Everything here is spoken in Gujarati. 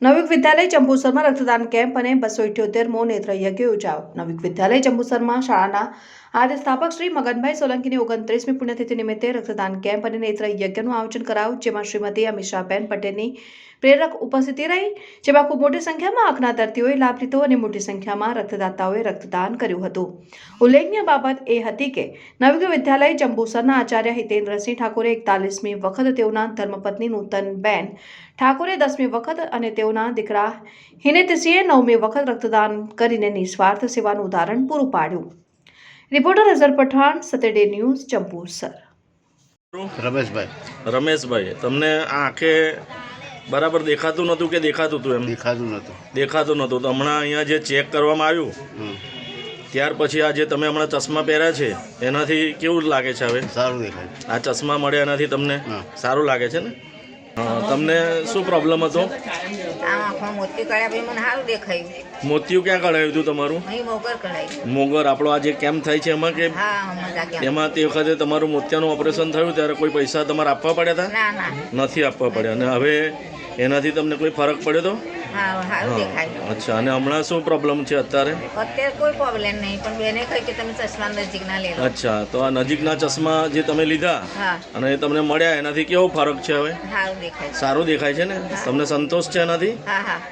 નવિક વિદ્યાલય ચંપુસરમાં રક્તદાન કેમ્પ અને બસો ઇઠ્યોતેરમો નેત્ર યજ્ઞ યોજાયો નવિક વિદ્યાલય ચંપુસરમાં શાળાના આદ્ય સ્થાપક શ્રી મગનભાઈ સોલંકીની ઓગણત્રીસમી પુણ્યતિથિ નિમિત્તે રક્તદાન કેમ્પ અને નેત્ર યજ્ઞનું આયોજન કરાયું, જેમાં શ્રીમતી અમિશાબેન પટેલની પ્રેરક ઉપસ્થિતિ રહી, જેમાં ખૂબ મોટી સંખ્યામાં આંખના દર્દીઓએ લાભ લીધો અને મોટી સંખ્યામાં રક્તદાતાઓએ રક્તદાન કર્યું હતું. ઉલ્લેખનીય બાબત એ હતી કે નવિક વિદ્યાલય જંબુસરના આચાર્ય હિતેન્દ્રસિંહ ઠાકોરે એકતાલીસમી વખત તેઓના ધર્મપત્ની નૂતનબેન ઠાકોરે દસમી વખત અને તેઓના દીકરા હિનેતસિંહે નવમી વખત રક્તદાન કરીને નિસ્વાર્થ સેવાનું ઉદાહરણ પૂરું પાડ્યું. Reporter Azhar Pathan Saturday news Jambusar Rameshbhai. Rameshbhai તમને આ આંખે બરાબર દેખાતું નહોતું કે દેખાતું હતું એમ? દેખાતું નહોતું. દેખાતું નહોતું. તો હમણાં અહીંયા જે ચેક કરવામાં આવ્યું ત્યાર પછી આ જે તમે હમણાં ચશ્મા પહેર્યા છે એનાથી કેવું લાગે છે હવે? સારું દેખાય. આ ચશ્મા મળે એનાથી તમને? સારું લાગે છે ને? તમને શું પ્રોબ્લેમ હતો? આ આંખમાં પછી મને સારું દેખાયું. મોતિયું ક્યાં કઢાવ્યું હતું તમારું? મોગર આપણો આ જે કેમ્પ થાય છે એમાં કે એમાં તે વખતે તમારું મોતિયાનું ઓપરેશન થયું ત્યારે કોઈ પૈસા તમારે આપવા પડ્યા હતા નથી આપવા પડ્યા. અને હવે એનાથી તમને કોઈ ફરક પડ્યો તો? હા સારું અચ્છા અને હમણાં શું પ્રોબ્લેમ છે અત્યારે? અત્યારે કોઈ પ્રોબ્લેમ નહીં પણ બેને કહ્યું કે તમે ચશ્મા નજીક ના લેલો અચ્છા તો આ નજીકના ચશ્મા જે તમે લીધા હા. અને એ તમને મળ્યા એનાથી કેવો ફરક છે હવે? સારું દેખાય છે. સારું દેખાય છે ને? તમને સંતોષ છે એનાથી? હા હા.